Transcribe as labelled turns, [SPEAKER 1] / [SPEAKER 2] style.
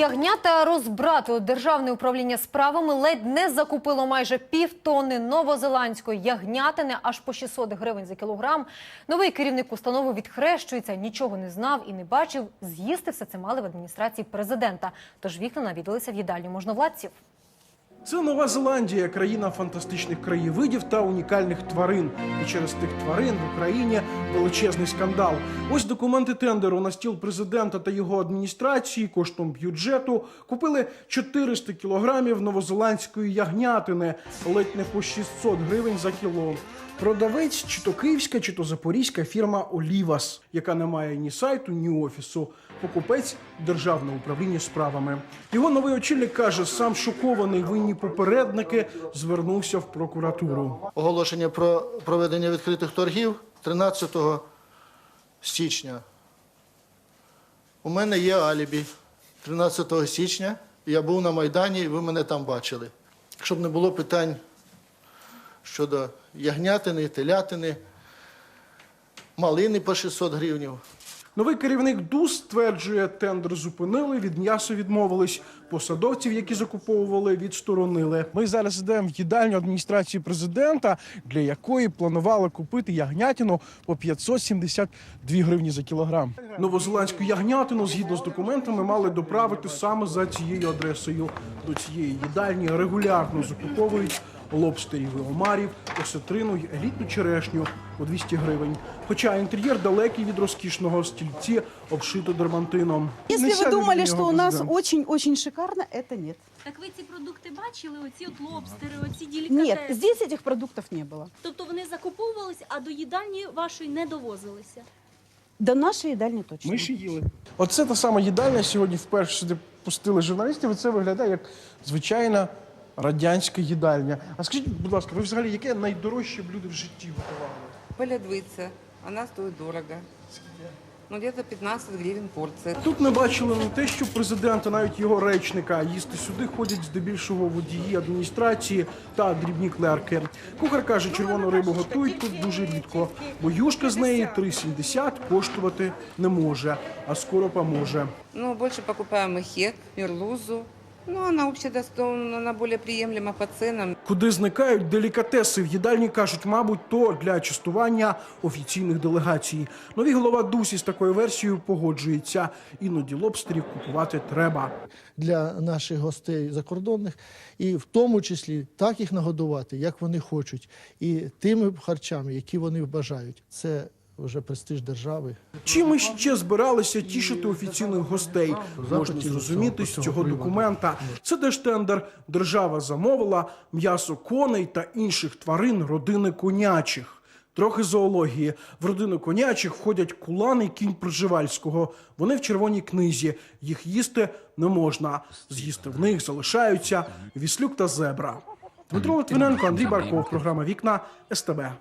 [SPEAKER 1] Ягнята розбратили державне управління справами, ледь не закупило майже півтони новозеландської ягнятини аж по 600 гривень за кілограм. Новий керівник установи відхрещується, нічого не знав і не бачив. З'їсти все це мали в адміністрації президента. Тож вікна навідалися в їдальню можновладців.
[SPEAKER 2] Це Нова Зеландія, країна фантастичних краєвидів та унікальних тварин. І через тих тварин в Україні величезний скандал. Ось документи тендеру на стіл президента та його адміністрації коштом бюджету купили 400 кілограмів новозеландської ягнятини, ледь не по 600 гривень за кіло. Продавець чи то київська, чи то запорізька фірма Олівас, яка не має ні сайту, ні офісу. Покупець державне управління справами. Його новий очільник каже, сам шокований винні попередники звернувся в прокуратуру.
[SPEAKER 3] оголошення про проведення відкритих торгів 13 січня. У мене є алібі. 13 січня я був на Майдані, і ви мене там бачили. Щоб не було питань щодо ягнятини, телятини, малини по 600 гривнів.
[SPEAKER 2] Новий керівник ДУС стверджує, тендер зупинили, від м'яса відмовились. Посадовців, які закуповували, відсторонили. Ми зараз йдемо в їдальню адміністрації президента, для якої планували купити ягнятину по 572 гривні за кілограм. Новозеландську ягнятину, згідно з документами, мали доправити саме за цією адресою. До цієї їдальні регулярно закуповують лобстерів і омарів, осетрину й елітну черешню по 200 гривень. Хоча інтер'єр далекий від розкішного стільці, обшито дермантином.
[SPEAKER 4] Если
[SPEAKER 2] Не
[SPEAKER 4] вы
[SPEAKER 2] сяде
[SPEAKER 4] думали,
[SPEAKER 2] від
[SPEAKER 4] что
[SPEAKER 2] нього
[SPEAKER 4] у нас
[SPEAKER 2] президент.
[SPEAKER 4] очень-очень шикарно, это нет.
[SPEAKER 5] Так ви ці продукти бачили? Оці от лобстери, оці делікатеси?
[SPEAKER 4] Нет, здесь этих продуктов не было.
[SPEAKER 5] Тобто вони закуповувались, а до їдальні вашої не довозилися.
[SPEAKER 4] До нашей едальни точно.
[SPEAKER 2] Ми ще їли. Оце та сама їдальня. Сьогодні вперше сюди пустили журналістів. і Це виглядає як звичайна радянська їдальня. А скажіть, будь ласка, ви взагалі яке найдорожче блюдо в житті готували?
[SPEAKER 6] Полядвиця. Вона стоїть дорого. Ну, где-то 15 гривен порция.
[SPEAKER 2] Тут ми бачили не те, що президента, навіть його речника. Їсти сюди ходять здебільшого водії адміністрації та дрібні клерки. Кухар каже, червону рибу готують тут дуже рідко, бо юшка з неї 3,70 коштувати не може, а скоро поможе.
[SPEAKER 6] Ну, больше покупаем и хек, мерлузу. Ну, она общедоступна, она более приемлема по ценам.
[SPEAKER 2] Куди зникають делікатеси в їдальні, кажуть, мабуть, то для частування офіційних делегацій. Новий голова Дусі з такою версією погоджується. Іноді лобстерів купувати треба.
[SPEAKER 3] для наших гостей закордонних, і в тому числі так їх нагодувати, як вони хочуть, і тими харчами, які вони бажають. Це вже престиж держави.
[SPEAKER 2] Чим ще збиралися тішити офіційних гостей? Можна зрозуміти з цього документа. Це держтендер. Держава замовила м'ясо коней та інших тварин родини конячих. Трохи зоології. В родину конячих входять кулани і кінь Пржевальського. Вони в червоній книзі. Їх їсти не можна. З'їсти в них залишаються віслюк та зебра. Дмитро Литвиненко, Андрій Барков. Програма Вікна СТБ.